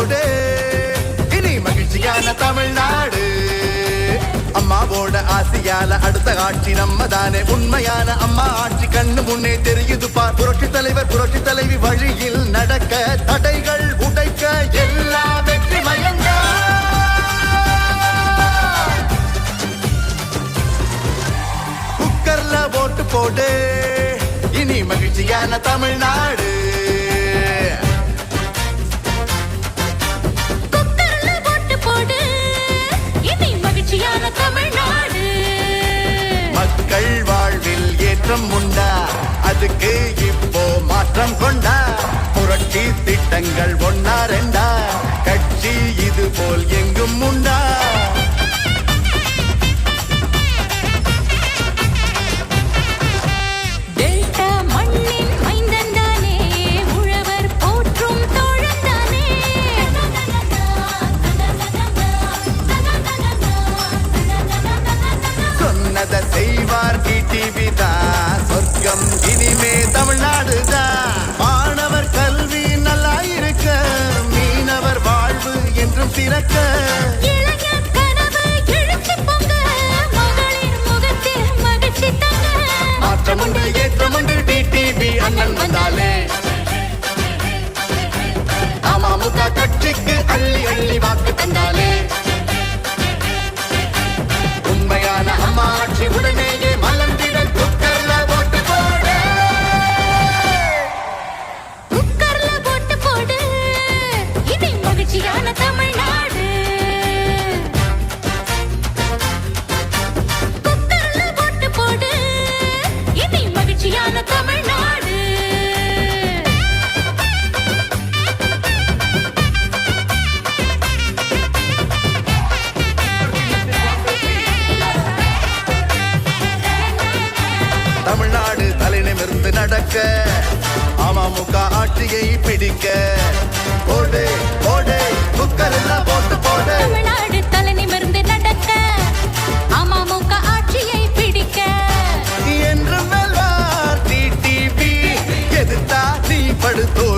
அம்மாவோடு இனி மகிழ்ச்சியான தமிழ்நாடு. அம்மாவோட ஆசையால அடுத்த ஆட்சி நம்ம தானே உண்மையான அம்மா ஆட்சி கண்ணு முன்னே தெரியுது பார். புரட்சி தலைவர் புரட்சி தலைவி வழியில் நடக்க தடைகள் உடைக்க எல்லா வெற்றி மயங்க. குக்கர்ல ஓட்டு போடு. இனி மகிழ்ச்சியான தமிழ்நாடு. ஏற்றம் உண்டா? அதுக்கு இப்போ மாற்றம் கொண்டா? புரட்சி திட்டங்கள் ஒன்னா ரெண்டா? கட்சி இது போல் எங்கும் உண்டா? டெல்டா சொர்க்கம் இனிமே தமிழ்நாடு தான் மாணவர் கல்வி நல்லா இருக்க. மீனவர் வாழ்வு என்றும் தங்க மாற்றமுண்டு ஏற்றமுண்டு டிடிவி அண்ணன் வந்தாலே. அமமுக கட்சிக்கு அள்ளி அள்ளி. நடக்க. அமமுக ஆட்சியை பிடிக்க. போடு போடு புக்கர் எல்லாம் போட்டு போடு. தமிழ்நாடு தலை நிமிர்ந்து நடக்க. அமமுக ஆட்சியை பிடிக்க. என்றும் எல்லாம் டிடிபி எதிர்த்தா நீ படுத்தோ.